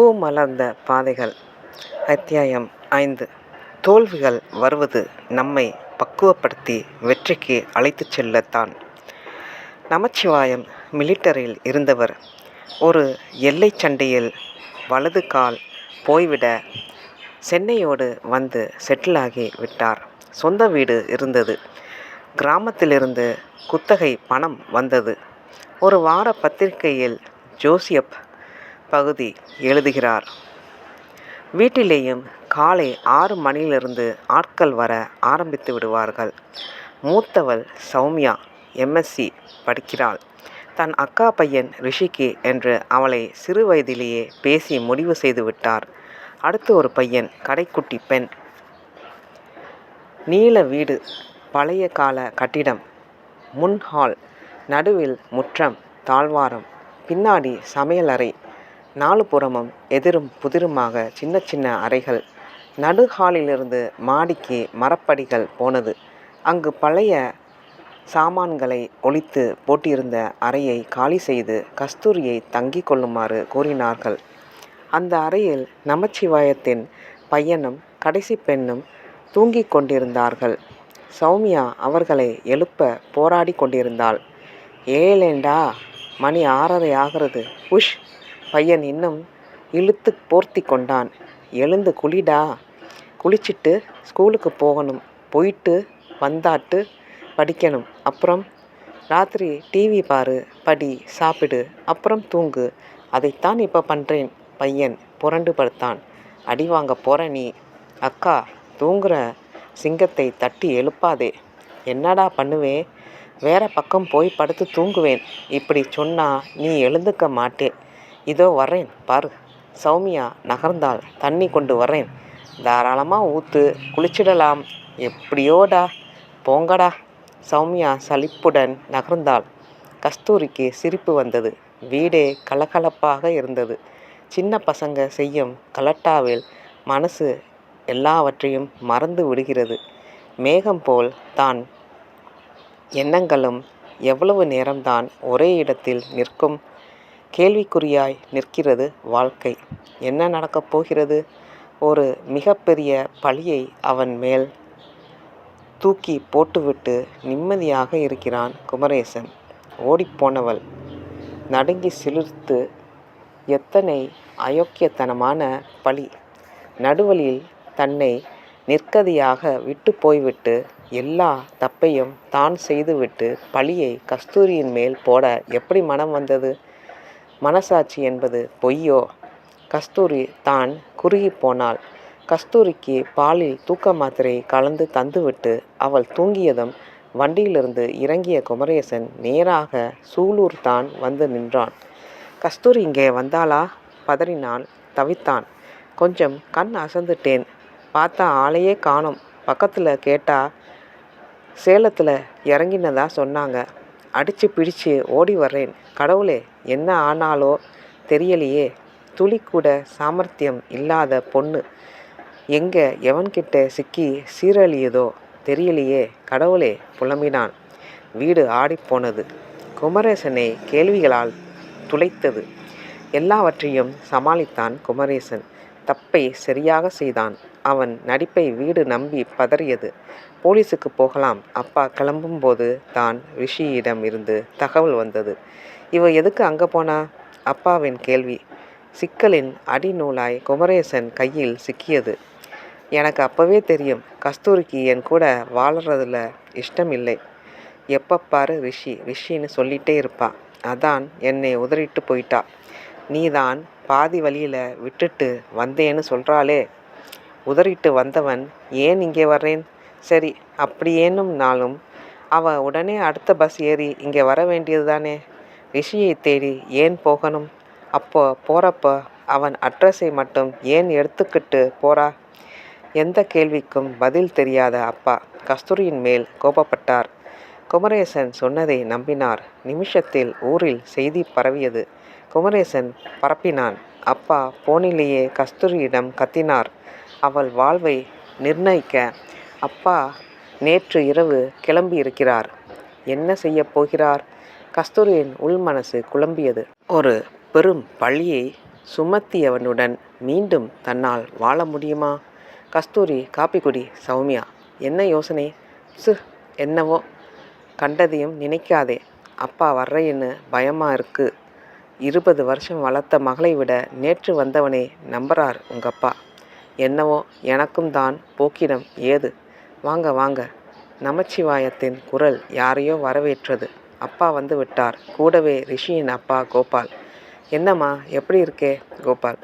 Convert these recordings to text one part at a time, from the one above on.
பூ மலர்ந்த பாதைகள். அத்தியாயம் ஐந்து. தோல்விகள் வருவது நம்மை பக்குவப்படுத்தி வெற்றிக்கு அழைத்துச் செல்லத்தான். நமச்சிவாயம் மிலிட்டரியில் இருந்தவர். ஒரு எல்லை சண்டையில் வலது கால் போய்விட சென்னையோடு வந்து செட்டிலாகி விட்டார். சொந்த வீடு இருந்தது. கிராமத்திலிருந்து குத்தகை பணம் வந்தது. ஒரு வார பத்திரிகையில் ஜோசியப் பகுதி எழுதுகிறார். வீட்டிலேயும் காலை ஆறு மணியிலிருந்து ஆட்கள் வர ஆரம்பித்து விடுவார்கள். மூத்தவள் சௌமியா எம்எஸ்சி படிக்கிறாள். தன் அக்கா பையன் ரிஷிக்கு என்று அவளை சிறு வயதிலேயே பேசி முடிவு செய்து விட்டார். அடுத்து ஒரு பையன் கடைக்குட்டி பெண். நீல வீடு பழைய கால கட்டிடம் முன் ஹால் நடுவில் முற்றம் தாழ்வாரம் பின்னாடி சமையலறை நாலு புறமும் எதிரும் புதிருமாக சின்ன சின்ன அறைகள். நடுஹாலிலிருந்து மாடிக்கு மரப்படிகள் போனது. அங்கு பழைய சாமான்களை ஒழித்து போட்டிருந்த அறையை காலி செய்து கஸ்தூரியை தங்கிக் கொள்ளுமாறு கூறினார்கள் அந்த அறையில் நமச்சிவாயத்தின் பையனும் கடைசி பெண்ணும் தூங்கிக் கொண்டிருந்தார்கள். சௌமியா அவர்களை எழுப்ப போராடி கொண்டிருந்தாள். ஏலேண்டா மணி ஆறரை ஆகிறது. உஷ் பையன் இன்னும் இழுத்து போர்த்தி கொண்டான். எழுந்து குளிடா. குளிச்சிட்டு ஸ்கூலுக்கு போகணும். போயிட்டு வந்தாட்டு படிக்கணும். அப்புறம் ராத்திரி டிவி பாரு படி சாப்பிடு அப்புறம் தூங்கு. அதைத்தான் இப்போ பண்ணுறேன் பையன். புரண்டு படுத்தான். அடி வாங்க போற நீ. அக்கா தூங்குற சிங்கத்தை தட்டி எழுப்பாதே. என்னடா பண்ணுவே? வேற பக்கம் போய் படுத்து தூங்குவேன். இப்படி சொன்னா நீ எழுந்துக்க மாட்டே. இதோ வர்றேன் பாரு. சௌமியா நகர்ந்தால் தண்ணி கொண்டு வர்றேன். தாராளமாக ஊற்று குளிச்சிடலாம். எப்படியோடா? போங்கடா. சௌமியா சலிப்புடன் நகர்ந்தாள். கஸ்தூரிக்கு சிரிப்பு வந்தது. வீடே கலகலப்பாக இருந்தது. சின்ன பசங்க செய்யும் கலட்டாவில் மனசு எல்லாவற்றையும் மறந்து விடுகிறது. மேகம் போல் தான் எண்ணங்களும் எவ்வளவு நேரம்தான் ஒரே இடத்தில் நிற்கும் கேள்விக்குறியாய் நிற்கிறது வாழ்க்கை. என்ன நடக்கப் போகிறது? ஒரு மிகப்பெரிய பழியை அவன் மேல் தூக்கி போட்டுவிட்டு நிம்மதியாக இருக்கிறான் குமரேசன். ஓடிப்போனவள் நடுங்கி சிலிர்த்து எத்தனை அயோக்கியத்தனமான பழி. நடுவழியில் தன்னை நிற்கதியாக விட்டு போய்விட்டு எல்லா தப்பையும் தான் செய்துவிட்டு பழியை கஸ்தூரியின் மேல் போட எப்படி மனம் வந்தது? மனசாட்சி என்பது பொய்யோ? கஸ்தூரி தான் குறுகி போனாள். கஸ்தூரிக்கு பாலில் தூக்க மாத்திரை கலந்து தந்துவிட்டு அவள் தூங்கியதும் வண்டியிலிருந்து இறங்கிய குமரேசன் நேராக சூலூர் தான் வந்து நின்றான். கஸ்தூரி இங்கே வந்தாளா? பதறினான் தவித்தான். கொஞ்சம் கண் அசந்துட்டேன். பார்த்தா ஆளையே காணும். பக்கத்தில் கேட்டா சேலத்தில் இறங்கினதா சொன்னாங்க. அடித்து பிடிச்சு ஓடி வர்றேன். கடவுளே என்ன ஆனாலோ தெரியலையே. துளி கூட சாமர்த்தியம் இல்லாத பொண்ணு. எங்கே எவன்கிட்ட சிக்கி சீரழியதோ தெரியலையே. கடவுளே புலம்பினான். வீடு ஆடிப்போனது குமரேசனை கேள்விகளால் துளைத்தது. எல்லாவற்றையும் சமாளித்தான் குமரேசன். தப்பை சரியாக செய்தான். அவன் நடிப்பை வீடு நம்பி பதறியது. போலீஸுக்கு போகலாம். அப்பா கிளம்பும்போது தான் ரிஷியிடம் இருந்து தகவல் வந்தது. இவ எதுக்கு அங்கே போனா? அப்பாவின் கேள்வி. சிக்கலின் அடிநூலாய் குமரேசன் கையில் சிக்கியது. எனக்கு அப்போவே தெரியும். கஸ்தூரிக்கு என் கூட வாழறதுல இஷ்டம் இல்லை எப்போ பாரு ரிஷி ரிஷின்னு சொல்லிட்டே இருப்பா. அதான் என்னை உதறிட்டு போயிட்டா. நீ தான் பாதி வழியில் விட்டுட்டு வந்தேன்னு சொல்கிறாளே உதறிட்டு வந்தவன் ஏன் இங்கே வர்றேன்? சரி அப்படியேனும் நாளும் அவ உடனே அடுத்த பஸ் ஏறி இங்கே வர வேண்டியது தானே ரிஷியை தேடி ஏன் போகணும்? அப்போ போகிறப்ப அவன் அட்ரஸை மட்டும் ஏன் எடுத்துக்கிட்டு போறா? எந்த கேள்விக்கும் பதில் தெரியாத அப்பா கஸ்தூரியின் மேல் கோபப்பட்டார். குமரேசன் சொன்னதை நம்பினார். நிமிஷத்தில் ஊரில் செய்தி பரவியது. குமரேசன் பரப்பினான். அப்பா போனிலேயே கஸ்தூரியிடம் கத்தினார். அவள் வாழ்வை நிர்ணயிக்க அப்பா நேற்று இரவு கிளம்பி இருக்கிறார். என்ன செய்ய போகிறார்? கஸ்தூரியின் உள் மனசு குழம்பியது. ஒரு பெரும் பழியை சுமத்தியவனுடன் மீண்டும் தன்னால் வாழ முடியுமா? கஸ்தூரி காப்பி குடி சௌமியா என்ன யோசனை? சு என்னவோ? கண்டதையும் நினைக்காதே. அப்பா வர்றேன்னு பயமாக இருக்கு. இருபது வருஷம் வளர்த்த மகளை விட நேற்று வந்தவனே நம்புறார் உங்கப்பா. என்னவோ எனக்கும் தான் போக்கிடம் ஏது? வாங்க வாங்க. நமச்சிவாயத்தின் குரல் யாரையோ வரவேற்றது. அப்பா வந்து விட்டார். கூடவே ரிஷியின் அப்பா கோபால். என்னம்மா எப்படி இருக்கே கோபால்?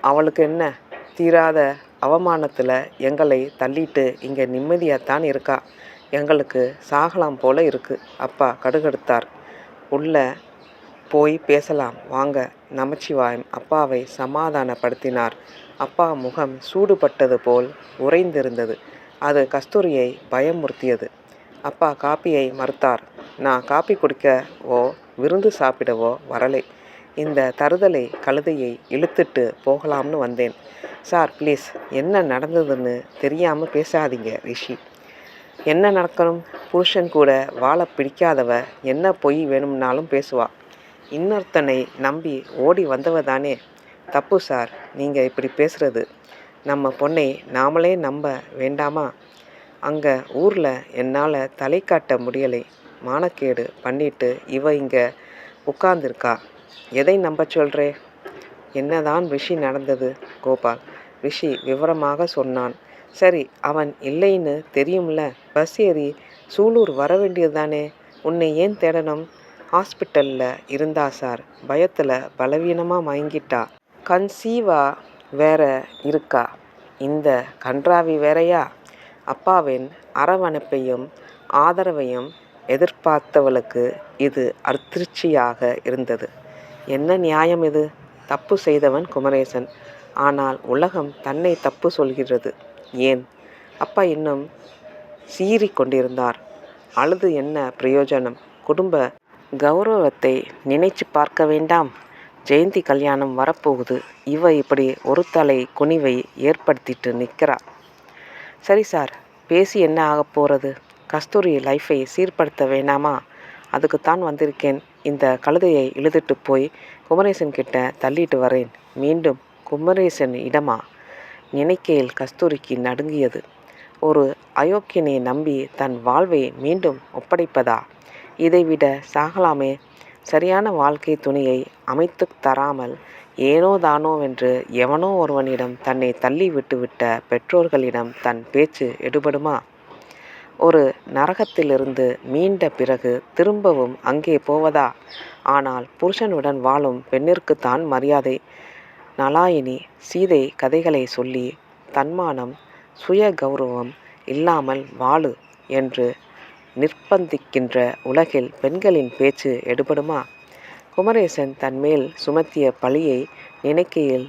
அவளுக்கு என்ன? தீராத அவமானத்தில் எங்களை தள்ளிட்டு இங்கே நிம்மதியாகத்தான் இருக்கா? எங்களுக்கு சாகலாம் போல இருக்கு. அப்பா கடுகடுத்தார். உள்ள போய் பேசலாம். வாங்க. நமச்சிவாயம் அப்பாவை சமாதானப்படுத்தினார். அப்பா முகம் சூடுபட்டது போல் உறைந்திருந்தது. அது கஸ்தூரியை பயமுறுத்தியது. அப்பா காப்பியை மறுத்தார். நான் காப்பி குடிக்கவோ விருந்து சாப்பிடவோ வரலை. இந்த தருதலை கழுதையை இழுத்துட்டு போகலாம்னு வந்தேன். சார் ப்ளீஸ் என்ன நடந்ததுன்னு தெரியாமல் பேசாதீங்க ரிஷி. என்ன நடக்கணும்? புருஷன் கூட வாழ பிடிக்காதவ என்ன பொய் வேணும்னாலும் பேசுவா. இன்னொருத்தனை நம்பி ஓடி வந்தவ தானே தப்பு சார். நீங்கள் இப்படி பேசுகிறது நம்ம பொண்ணை நாமளே நம்ப வேண்டாமா? அங்கே ஊரில் என்னால் தலை காட்ட முடியலை. மானக்கேடு பண்ணிட்டு இவ இங்கே உட்கார்ந்துருக்கா. எதை நம்ப சொல்கிறே என்னதான் ரிஷி நடந்தது? கோபால் ரிஷி விவரமாக சொன்னான். சரி அவன் இல்லைன்னு தெரியும்ல? பஸ் ஏறி சூலூர் வர வேண்டியது தானே உன்னை ஏன் தேடணும்? ஹாஸ்பிட்டலில் இருந்தா சார். பயத்தில் பலவீனமாக மயங்கிட்டா. கன்சீவா வேற இருக்கா? இந்த கன்றாவி வேறையா? அப்பாவின் அரவணைப்பையும் ஆதரவையும் எதிர்பார்த்தவளுக்கு இது அதிர்ச்சியாக இருந்தது. என்ன நியாயம் இது? தப்பு செய்தவன் குமரேசன். ஆனால் உலகம் தன்னை தப்பு சொல்கிறது. ஏன்? அப்பா இன்னும் சீறி கொண்டிருந்தார் அழுது என்ன பிரயோஜனம்? குடும்ப கௌரவத்தை நினைச்சு பார்க்க வேண்டாம். ஜெயந்தி கல்யாணம் வரப்போகுது. இவ இப்படி ஒரு தலை குனிவை ஏற்படுத்திட்டு நிற்கிறா சரி சார் பேசி என்ன ஆக போகிறது கஸ்தூரி லைஃப்பை சீர்படுத்த வேணாமா? அதுக்குத்தான் வந்திருக்கேன். இந்த கழுதையை இழுதுட்டு போய் குமரேசன் கிட்ட தள்ளிட்டு வரேன். மீண்டும் குமரேசன் இடமா? நினைக்கையில் கஸ்தூரிக்கு நடுங்கியது. ஒரு அயோக்கியனை நம்பி தன் வாழ்வை மீண்டும் ஒப்படைப்பதா? இதைவிட சாகலாமே. சரியான வாழ்க்கை துணையை அமைத்து தராமல் ஏனோ தானோ வென்று எவனோ ஒருவனிடம் தன்னை தள்ளி விட்டுவிட்ட பெற்றோர்களிடம் தன் பேச்சு எடுபடுமா? ஒரு நரகத்திலிருந்து மீண்ட பிறகு திரும்பவும் அங்கே போவதா? ஆனால் புருஷனுடன் வாழும் பெண்ணிற்குத்தான் மரியாதை. நலாயினி சீதை கதைகளை சொல்லி தன்மானம் சுய கௌரவம் இல்லாமல் வாழு என்று நிர்பந்திக்கின்ற உலகில் பெண்களின் பேச்சு எடுபடுமா? குமரேசன் தன்மேல் சுமத்திய பழியை நினைக்கையில்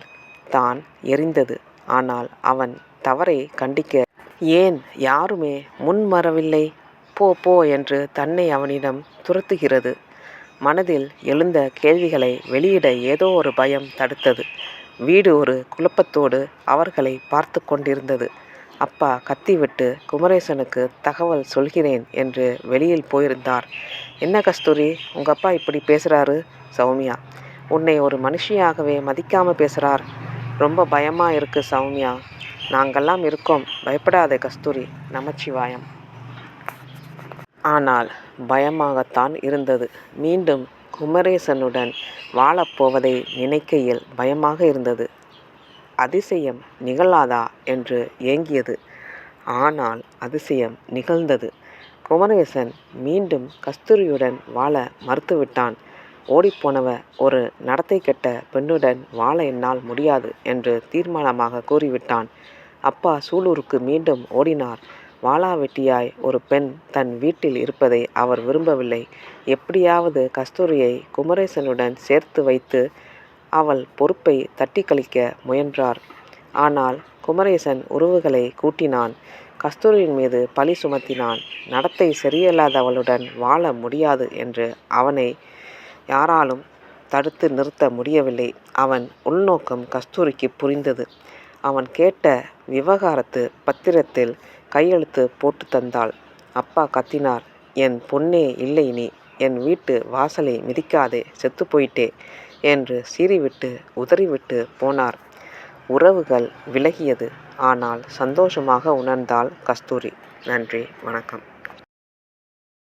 தான் எரிந்தது. ஆனால் அவன் தவறை கண்டிக்க ஏன் யாருமே முன்வரவில்லை? போ போ என்று தன்னை அவனிடம் துரத்துகிறது. மனதில் எழுந்த கேள்விகளை வெளியிட ஏதோ ஒரு பயம் தடுத்தது. வீடு ஒரு குழப்பத்தோடு அவர்களை பார்த்து கொண்டிருந்தது. அப்பா கத்திவிட்டு குமரேசனுக்கு தகவல் சொல்கிறேன் என்று வெளியில் போயிருந்தார். என்ன கஸ்தூரி உங்கள் அப்பா இப்படி பேசுகிறாரு சௌமியா உன்னை ஒரு மனுஷியாகவே மதிக்காமல் பேசுகிறார் ரொம்ப பயமாக இருக்குது சௌமியா. நாங்கள்லாம் இருக்கோம். பயப்படாத கஸ்தூரி நமச்சிவாயம். ஆனால் பயமாகத்தான் இருந்தது. மீண்டும் குமரேசனுடன் வாழப்போவதை நினைக்கையில் பயமாக இருந்தது. அதிசயம் நிகழாதா என்று ஏங்கியது. ஆனால் அதிசயம் நிகழ்ந்தது. குமரேசன் மீண்டும் கஸ்தூரியுடன் வாழ மறுத்துவிட்டான். ஓடிப்போனவ ஒரு நடத்தை கெட்ட பெண்ணுடன் வாழ என்னால் முடியாது என்று தீர்மானமாக கூறிவிட்டான். அப்பா சூலூருக்கு மீண்டும் ஓடினார். வாளாவெட்டியாய் ஒரு பெண் தன் வீட்டில் இருப்பதை அவர் விரும்பவில்லை. எப்படியாவது கஸ்தூரியை குமரேசனுடன் சேர்த்து வைத்து அவள் பொறுப்பை தட்டி கழிக்க முயன்றார். ஆனால் குமரேசன் உறவுகளை கூட்டினான். கஸ்தூரியின் மீது பழி சுமத்தினான். நடத்தை சரியில்லாதவளுடன் வாழ முடியாது என்று அவனை யாராலும் தடுத்து நிறுத்த முடியவில்லை. அவன் உள்நோக்கம் கஸ்தூரிக்கு புரிந்தது. அவன் கேட்ட விவகாரத்து பத்திரத்தில் கையெழுத்து போட்டு தந்தாள். அப்பா கத்தினார். என் பொண்ணே இல்லை நீ. என் வீட்டு வாசலை மிதிக்காதே. செத்து போயிட்டே. என்று சீறிவிட்டு உதறிவிட்டு போனார். உறவுகள் விலகியது. ஆனால் சந்தோஷமாக உணர்ந்தாள் கஸ்தூரி. நன்றி. வணக்கம்.